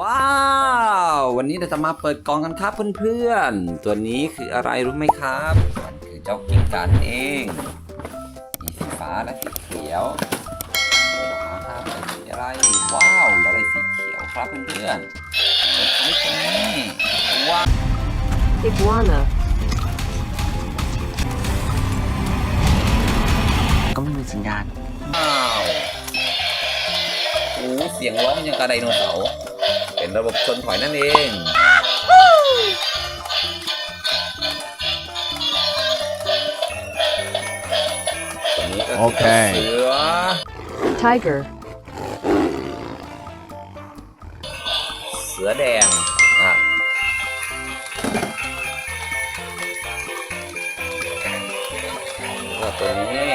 ว้าว วันนี้เราจะมาเปิดกล่องกันครับเพื่อนๆ ตัวนี้คืออะไรรู้ไหมครับ มันคือเจ้ากิ้งก่านั่นเอง มีสีฟ้าและสีเขียวเปิดออกมาครับเป็นสีอะไร ว้าวเราได้สีเขียวครับเพื่อนๆเปิดไว้ตรงนี้ว้าว Iguana. ก็ไม่มีสัญญาณว้าวโอ้เสียงร้องยังกระไดโนเสาร์ เป็นระบบชนถอยนั่นเอง ตัวนี้ก็คือ โอเค เสือ Tiger. เสือแดงนะครับแล้วก็ตัวนี้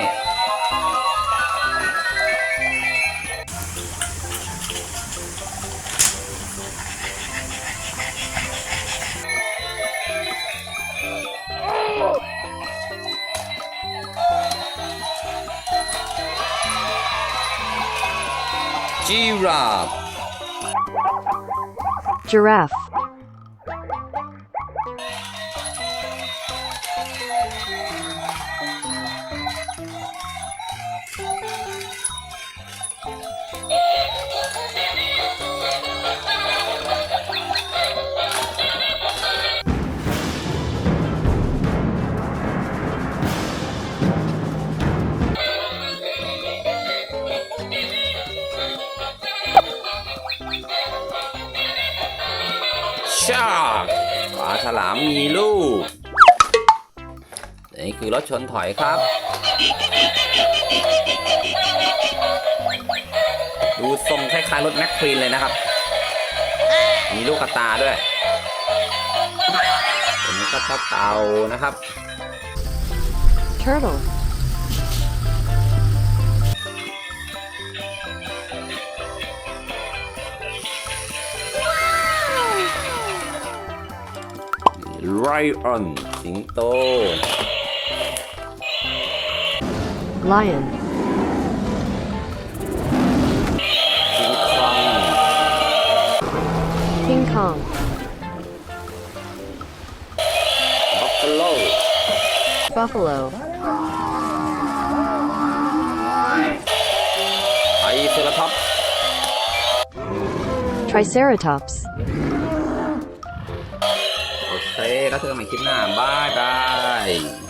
Giraffe. Giraffe. ชากปลาฉลามมีลูก นี่คือรถชนถอยครับ ดูทรงคล้ายๆรถแมคควีนเลยนะครับ มีลูกกระตาด้วยตัวนี้ก็เต่าเต่านะครับ Turtle. ไรออนสิงโต Lion. สิงคอง King Kong. บัฟฟาโล Buffalo. ไอเซราท็อป Triceratops. แล้วเจอกันใหม่คลิปหน้าบายบาย